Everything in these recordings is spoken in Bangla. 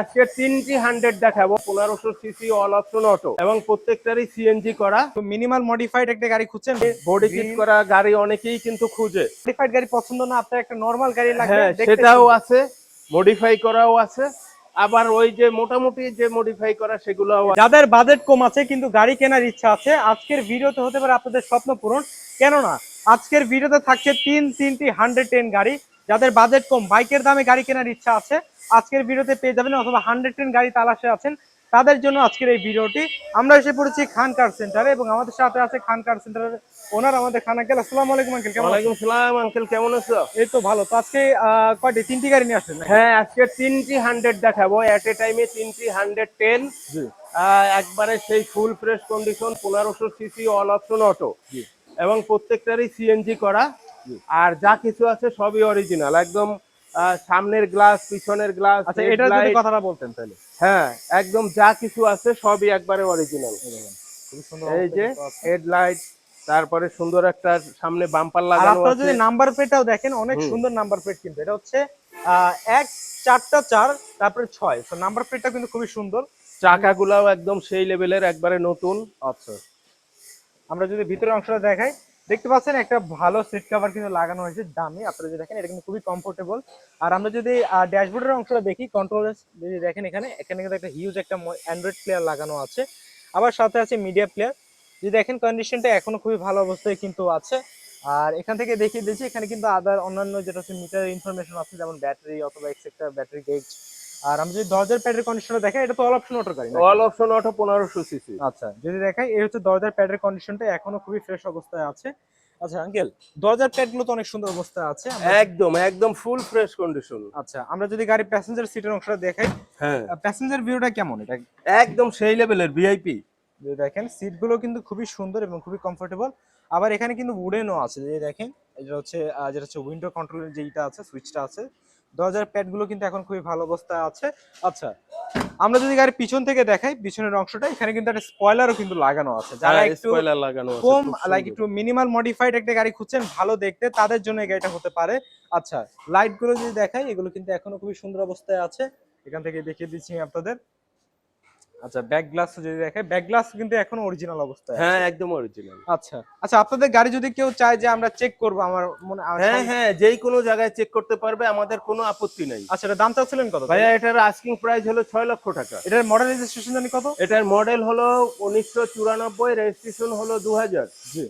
আজকে তিনটি হান্ড্রেড দেখাবো। পনেরোশো সিসি অল অপশন অটো এবং প্রত্যেকটারই সিএনজি করা। মিনিমাল মডিফাইড একটা গাড়ি খুঁজছেন? বডি কিট করা গাড়ি অনেকেই কিন্তু খুঁজে। মডিফাইড গাড়ি পছন্দ না আপনার একটা নরমাল গাড়ি লাগবে হ্যাঁ সেটাও আছে মডিফাই করাও আছে। আবার ওই যে মোটামুটি যে মডিফাই করা সেগুলোও আছে। যাদের বাজেট কম আছে কিন্তু গাড়ি কেনার ইচ্ছা আছে আজকের ভিডিওতে হতে পারে আপনাদের স্বপ্ন পূরণ। কেননা আজকের ভিডিওতে থাকছে তিন তিনটি হান্ড্রেড টেন গাড়ি। যাদের বাজেট কম বাইকের দামে গাড়ি কেনার ইচ্ছা আছে আজকের ভিডিওতে পেয়ে যাবেন অথবা হান্ড্রেড টেন গাড়ি তালাশে আছেন তাদের জন্য আজকের এই ভিডিওটি। আমরা এসে পড়েছি খান কার সেন্টারে এবং আমাদের সাথে আছে খান কার সেন্টারের ওনার আমাদের খান আঙ্কেল আসসালামু আলাইকুম আঙ্কেল কেমন আছেন? ওয়ালাইকুম সালাম আঙ্কেল কেমন আছো? এই তো ভালো। তো আজকে কয়টি? তিনটি গাড়ি নিয়ে আসছেন নাকি? হ্যাঁ আজকে তিনটি হান্ড্রেড দেখাবো। এট এ টাইমে তিনটি হান্ড্রেড টেন একবারে সেই ফুল ফ্রেশ কন্ডিশন পনেরোশো সিসি অল অপশন অটো এবং প্রত্যেকটারই সিএনজি করা। আর যা কিছু আছে সবই অরিজিনাল একদম সামনের গ্লাস পিছনের গ্লাস আচ্ছা এটার যদি কথাটা বলতেন তাহলে। হ্যাঁ একদম যা কিছু আছে সবই একবারে অরিজিনাল এই যে আছে। হেডলাইট তারপরে সুন্দর একটা সামনে বাম্পার লাগানো আপনারা যদি নাম্বার প্লেটটাও দেখেন অনেক সুন্দর নাম্বার প্লেট কিন্তু। এটা হচ্ছে এক চারটা চার তারপরে ছয়। তো নাম্বার প্লেটটা কিন্তু খুবই সুন্দর। চাকাগুলাও একদম সেই লেভেলের একবারে নতুন। আচ্ছা। আমরা যদি ভিতরের অংশটা দেখাই দেখতে পাচ্ছেন, একটা ভালো সিট কভার কিন্তু লাগানো হয়েছে, দামি। আপনারা যদি দেখেন, এটা কিন্তু খুবই কমফোর্টেবল আর আমরা যদি ড্যাশবোর্ডের অংশটা দেখি কন্ট্রোল যদি দেখেন এখানে এখানে কিন্তু একটা হিউজ একটা অ্যান্ড্রয়েড প্লেয়ার লাগানো আছে। আবার সাথে আছে মিডিয়া প্লেয়ার যদি দেখেন কন্ডিশনটা এখনও খুবই ভালো অবস্থায় কিন্তু আছে। আর এখান থেকে দেখিয়ে দিয়েছি এখানে কিন্তু আদার অন্যান্য যেটা হচ্ছে মিটার ইনফরমেশন আছে, যেমন ব্যাটারি অথবা এক্সেট্রা ব্যাটারি গেজ আর আমি যদি দরজার প্যাডের কন্ডিশনটা দেখাই এটা তো অল অপশন অটো গাড়ি? অল অপশন অটো পনেরোশো সিসি আচ্ছা যদি দেখাই এই হচ্ছে দরজার প্যাডের কন্ডিশনটা এখনও খুবই ফ্রেশ অবস্থায় আছে। আচ্ছা আঙ্কেল দরজার প্যাডগুলো তো অনেক সুন্দর অবস্থায় আছে। একদম একদম ফুল ফ্রেশ কন্ডিশন আচ্ছা আমরা যদি গাড়ি প্যাসেঞ্জার সিটের অংশটা দেখাই হ্যাঁ। প্যাসেঞ্জার ভিউটা কেমন? এটা একদম সেই লেভেলের ভিআইপি যদি দেখেন সিটগুলো কিন্তু খুবই সুন্দর এবং খুবই কমফোর্টেবল আবার এখানে কিন্তু উডেনও আছে যদি দেখেন এটা হচ্ছে যেটা হচ্ছে উইন্ডো কন্ট্রোলের যেইটা আছে সুইচটা আছে। দরজার প্যাডগুলো কিন্তু এখন খুবই ভালো অবস্থায় আছে। আচ্ছা আমরা যদি গাড়ির পিছন থেকে দেখাই পিছনের অংশটা এখানে কিন্তু একটা স্পয়লারও কিন্তু লাগানো আছে। যারা একটু স্পয়লার লাগানো আছে কম লাইক একটু মিনিমাল মডিফাইড একটা গাড়ি খুঁজছেন ভালো দেখতে তাদের জন্য এই গাড়িটা হতে পারে। আচ্ছা লাইটগুলো যদি দেখাই এগুলো কিন্তু এখনও খুবই সুন্দর অবস্থায় আছে। এখান থেকে দেখিয়ে দিচ্ছি আপনাদের। আচ্ছা ব্যাক গ্লাস যদি দেখাই ব্যাক গ্লাস কিন্তু এখনও অরিজিনাল অবস্থায় হ্যাঁ একদম অরিজিনাল আচ্ছা আচ্ছা আপনাদের গাড়ি যদি কেউ চায় যে আমরা চেক করব আমার মনে হ্যাঁ হ্যাঁ যেই কোনো জায়গায় চেক করতে পারবে আমাদের কোনো আপত্তি নাই। আচ্ছা এটা দাম চাচ্ছিলেন কত? ভাইয়া এটার আস্কিং প্রাইস হলো ছয় লক্ষ টাকা। এটার মডেল রেজিস্ট্রেশন জানি কত? এটার মডেল হলো উনিশশো চুরানব্বই রেজিস্ট্রেশন হলো দু হাজার। জি।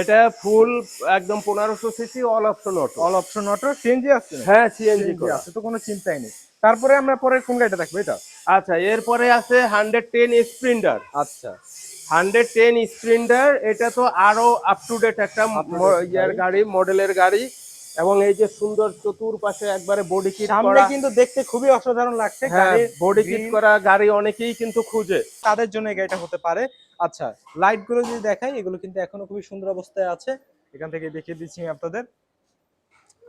এটা ফুল একদম পনেরোশো CC all option auto all option auto CNG আছে? হ্যাঁ সিএনজি আছে তো কোনো চিন্তাই নেই। তারপরে আমরা পরে কোন গাড়িটা দেখব? এটা। আচ্ছা এরপরে আছে হান্ড্রেড টেন স্প্রিন্টার আচ্ছা। হান্ড্রেড টেন স্প্রিন্টার এটা তো আরও আপ টু ডেট একটা ইয়ার গাড়ি মডেলের গাড়ি। এবং এই যে সুন্দর চতুর্পাশে একবারে বডি কিট করা কিন্তু দেখতে খুবই অসাধারণ লাগছে। হ্যাঁ বডি কিট করা গাড়ি অনেকেই কিন্তু খুঁজে। তাদের জন্য গাড়িটা হতে পারে। আচ্ছা লাইটগুলো যদি দেখাই এগুলো কিন্তু এখনও খুবই সুন্দর অবস্থায় আছে। এখান থেকে দেখিয়ে দিচ্ছি আপনাদের।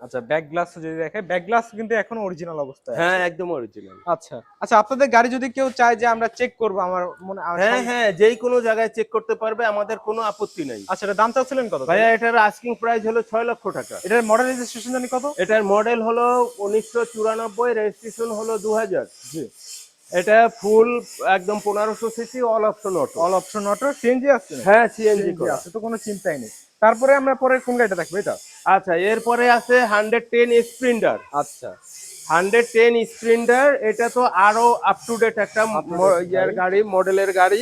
আচ্ছা ব্যাক গ্লাস যদি দেখাই ব্যাক গ্লাস কিন্তু এখনও অরিজিনাল অবস্থায় হ্যাঁ একদম অরিজিনাল আচ্ছা আচ্ছা আপনাদের গাড়ি যদি কেউ চায় যে আমরা চেক করব আমার মনে হ্যাঁ হ্যাঁ যেই কোনো জায়গায় চেক করতে পারবে আমাদের কোনো আপত্তি নাই। আচ্ছা এটা দাম চাচ্ছিলেন কত? ভাইয়া এটার আস্কিং প্রাইস হলো ছয় লক্ষ টাকা। এটার মডেল রেজিস্ট্রেশন জানি কত? এটার মডেল হলো উনিশশো চুরানব্বই রেজিস্ট্রেশন হলো দু হাজার জি। এটা ফুল একদম পনেরোশো CC all option auto all option auto CNG আছে হ্যাঁ সিএনজি সিএনজি আছে তো কোনো চিন্তাই নেই। তারপরে আমরা পরে কোন গাড়িটা দেখব এটা আচ্ছা এরপরে আছে হান্ড্রেড টেন স্প্রিন্টার আচ্ছা। হান্ড্রেড টেন স্প্রিন্টার এটা তো আরও আপ টু ডেট একটা ইয়ার গাড়ি। মডেলের গাড়ি।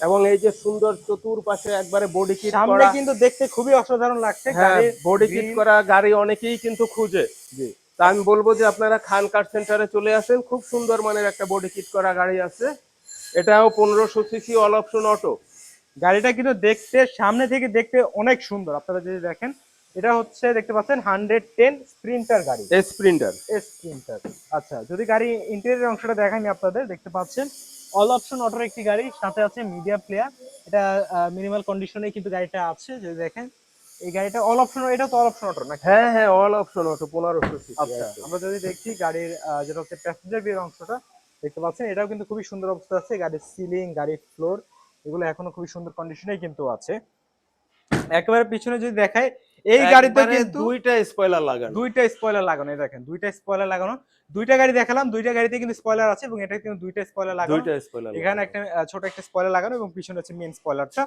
এবং এই যে সুন্দর চতুর্পাশে একবারে বডি কিট সামনে কিন্তু দেখতে খুবই অসাধারণ লাগছে হ্যাঁ বডি কিট করা গাড়ি অনেকেই কিন্তু খুঁজে। জি। তা আমি বলব যে আপনারা খান কার সেন্টারে চলে আসেন। খুব সুন্দর মানের একটা বডি কিট করা গাড়ি আছে। এটাও পনেরোশো সিসি অল অপশন অটো গাড়িটা কিন্তু দেখতে সামনে থেকে দেখতে অনেক সুন্দর। আপনারা যদি দেখেন এটা হচ্ছে দেখতে পাচ্ছেন হান্ড্রেড টেন স্প্রিন্টার গাড়ি। স্প্রিন্টার স্প্রিন্টার আচ্ছা যদি গাড়ি ইন্টেরিয়র অংশটা দেখাই আমি আপনাদের দেখতে পাচ্ছেন অল অপশন অটোর একটি গাড়ি সাথে আছে মিডিয়া প্লেয়ার এটা মিনিমাল কন্ডিশনে কিন্তু গাড়িটা আছে যদি দেখেন। এই গাড়িটা অল অপশন এটা তো অল অপশন অটো নাকি? হ্যাঁ হ্যাঁ অল অপশন অটো পনেরোশো আচ্ছা আমরা যদি দেখি গাড়ির যেটা হচ্ছে প্যাসেঞ্জার বিয়ের অংশটা দেখতে পাচ্ছেন এটাও কিন্তু খুবই সুন্দর অবস্থা আছে। গাড়ির সিলিং গাড়ির ফ্লোর এগুলো এখনও খুবই সুন্দর কন্ডিশনে কিন্তু আছে। একেবারে পিছনে যদি দেখায় এই গাড়িতে কিন্তু দুইটা স্পয়লার লাগানো। দুইটা স্পয়লার লাগানো এই দেখেন দুইটা স্পয়লার লাগানো। দুইটা গাড়ি দেখালাম দুইটা গাড়িতে কিন্তু স্পয়লার আছে এবং এটা কিন্তু দুইটা স্পয়লার লাগানো। দুইটা স্পয়লার এখানে একটা ছোট একটা স্পয়লার লাগানো এবং পিছনে আছে মেন স্পয়লারটা।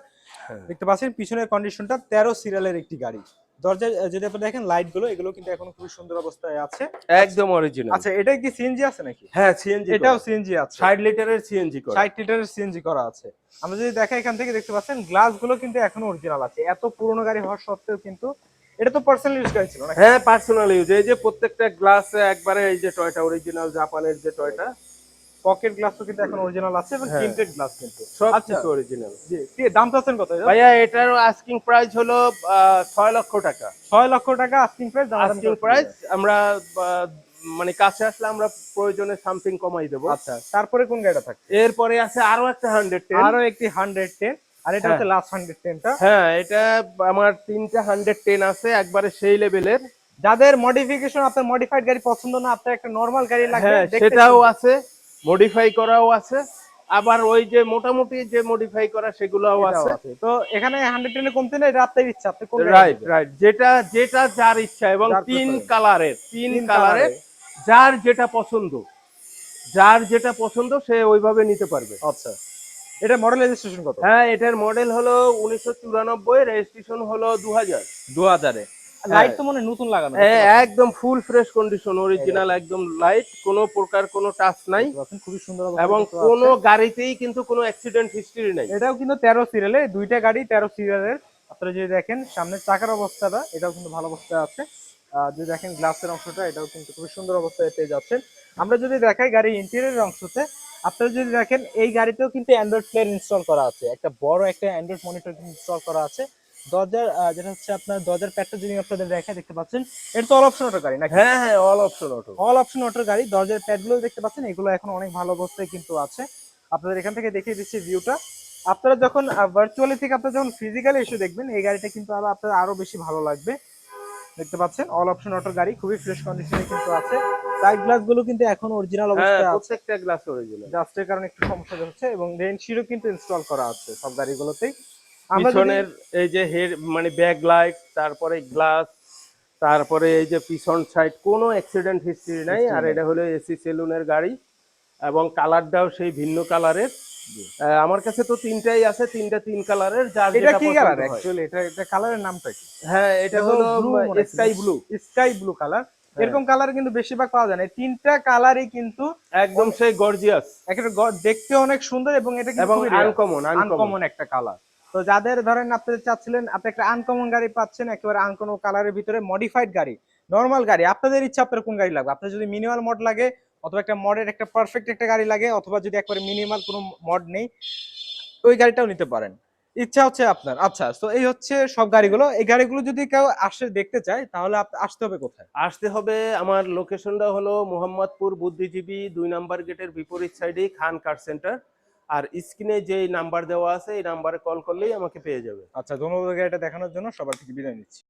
দেখতে পাচ্ছেন পিছনের কন্ডিশনটা তেরো সিরিয়ালের একটি গাড়ি। দরজায় আহ, যদি আপনি দেখেন লাইটগুলো এগুলো কিন্তু এখন খুব সুন্দর অবস্থায় আছে। একদম অরিজিনাল আচ্ছা এটা কি সিএনজি আছে নাকি? হ্যাঁ সিএনজি এটাও সিএনজি আছে। 60 লিটারের সিএনজি করা। ষাট লিটারের সিএনজি করা আছে। আমরা যদি দেখা এখান থেকে দেখতে পাচ্ছেন গ্লাসগুলো কিন্তু এখনও অরিজিনাল আছে। এত পুরনো গাড়ি হওয়ার সত্ত্বেও কিন্তু এটা তো পার্সোনাল ইউজ গাড়ি ছিল না হ্যাঁ পার্সোনাল ইউজ এই যে প্রত্যেকটা গ্লাস একবারে এই যে টয়টা অরিজিনাল জাপানের যে টয়টা পকেট গ্লাস তো কিন্তু এখন অরিজিনাল আছে এবং হ্যাঁ। প্রিন্টেড গ্লাস কিন্তু। সব আচ্ছা। কিছু অরিজিনাল জি দাম চাচ্ছেন কত? ভাইয়া এটার আস্কিং প্রাইস হলো আহ, ছয় লক্ষ টাকা। ছয় লক্ষ টাকা আস্কিং প্রাইস আস্কিং প্রাইস আমরা মানে কাছে আসলে আমরা প্রয়োজনে সামথিং কমাই দেবো। আচ্ছা তারপরে কোন গাড়িটা থাকে এরপরে আছে আরও একটা হান্ড্রেড টেন আরও একটি হান্ড্রেড টেন আর এটা হ্যাঁ। হচ্ছে লাস্ট হান্ড্রেড টেনটা হ্যাঁ এটা আমার তিনটা হান্ড্রেড টেন আছে একবারে সেই লেভেলের যাদের মডিফিকেশন আপনার মডিফাইড গাড়ি পছন্দ না আপনার একটা নরমাল গাড়ি লাগবে হ্যাঁ সেটাও আছে। মডিফাই করাও আছে। আবার ওই যে মোটামুটি যে মডিফাই করা সেগুলোও আছে। তো এখানে হান্ড্রেড টেনে কমতে না এটা আপনার ইচ্ছা আপনি কোন রাইট রাইট যেটা যেটা যার ইচ্ছা এবং তিন কালারের তিন কালারের যার যেটা পছন্দ। যার যেটা পছন্দ সে ওইভাবে নিতে পারবে। আচ্ছা। এটা মডেল রেজিস্ট্রেশন কত? হ্যাঁ এটার মডেল হলো উনিশশো চুরানব্বই রেজিস্ট্রেশন হলো দু হাজার দু হাজারে লাইট তো মনে নতুন লাগানো হ্যাঁ একদম ফুল ফ্রেশ কন্ডিশন অরিজিনাল একদম লাইট কোনো প্রকার কোনো টাচ নাই। খুবই সুন্দর এবং কোনো গাড়িতেই কিন্তু কোনো অ্যাক্সিডেন্ট হিস্ট্রি নাই। এটাও কিন্তু তেরো সিরিয়ালে দুইটা গাড়ি তেরো সিরিয়ালের আপনারা যদি দেখেন সামনের চাকার অবস্থাটা এটাও কিন্তু ভালো অবস্থায় আছে। যদি দেখেন গ্লাসের অংশটা এটাও কিন্তু খুবই সুন্দর অবস্থায় পেয়ে যাচ্ছেন। আমরা যদি দেখাই গাড়ির ইন্টেরিয়র অংশতে আপনারা যদি দেখেন এই গাড়িতেও কিন্তু অ্যান্ড্রয়েড প্লেয়ার ইনস্টল করা আছে। একটা বড় একটা অ্যান্ড্রয়েড মনিটর ইনস্টল করা আছে। দরজার যেটা হচ্ছে আপনার দরজার প্যাডটা যদি আপনাদের দেখায় দেখতে পাচ্ছেন এটা তো অল অপশন অটো গাড়ি নাকি? হ্যাঁ হ্যাঁ all option auto all option অটোর গাড়ি দরজার প্যাডগুলো দেখতে পাচ্ছেন এগুলো এখন অনেক ভালো অবস্থায় কিন্তু আছে। আপনাদের এখান থেকে দেখিয়ে দিচ্ছি ভিউটা আপনারা যখন ভার্চুয়ালি থেকে আপনারা যখন ফিজিক্যালি এসে দেখবেন এই গাড়িটা কিন্তু আরও আপনার আরও বেশি ভালো লাগবে। দেখতে পাচ্ছেন অল অপশন অটোর গাড়ি খুবই ফ্রেশ কন্ডিশনে কিন্তু আছে। সাইড গ্লাসগুলো কিন্তু এখন অরিজিনাল হ্যাঁ অবস্থায় আছে। প্রত্যেকটা গ্লাস অরিজিনাল ডাস্টের কারণে একটু সমস্যা হচ্ছে এবং রেন শিটও কিন্তু ইনস্টল করা আছে সব গাড়িগুলোতেই। পিছনের এই যে হেড মানে ব্যাক লাইট তারপরে গ্লাস তারপরে এই যে পিছন সাইড কোনো অ্যাক্সিডেন্ট হিস্ট্রি নাই। আর এটা হলো এসি সেলুনের গাড়ি এবং কালারটাও সেই ভিন্ন কালারের আমার কাছে তো তিনটাই আছে তিনটা তিন কালারের যার এটা কি কালার। অ্যাকচুয়ালি এটা এটা কালারের নামটা কি? হ্যাঁ এটা হলো sky blue sky blue colour এরকম কালার কিন্তু বেশিরভাগ পাওয়া যায় না। তিনটা কালারই কিন্তু একদম সেই গর্জিয়াস একটা দেখতে অনেক সুন্দর এবং এটা কিন্তু আনকমন আনকমন একটা কালার তো যাদের ধরেন আপনি চাচ্ছিলেন, আপনি একটা আনকমন গাড়ি পাচ্ছেন, একেবারে আনকমন কালারের ভিতরে মডিফাইড গাড়ি নর্মাল গাড়ি, আপনাদের ইচ্ছা আপনার কোন গাড়ি লাগবে? আপনার যদি মিনিমাল মড লাগে, অথবা একটা মডের একটা পারফেক্ট একটা গাড়ি লাগে, অথবা যদি একবারে মিনিমাল কোনো মড নেই, ওই গাড়িটাও নিতে পারেন। ইচ্ছা হচ্ছে আপনার। আচ্ছা তো এই হচ্ছে সব গাড়িগুলো। এই গাড়িগুলো যদি কেউ আসে দেখতে চায়, তাহলে আসতে হবে কোথায়? আসতে হবে আমার লোকেশনটা হলো মোহাম্মদপুর বুদ্ধিজীবী দুই নাম্বার গেটের বিপরীত সাইডে খান কার সেন্টার আর স্ক্রিনে যে নাম্বার দেওয়া আছে, এই নাম্বারে কল করলেই আমাকে পেয়ে যাবে। আচ্ছা ধন্যবাদ গাড়িটা দেখানোর জন্য। সবার থেকে বিদায় নিচ্ছি।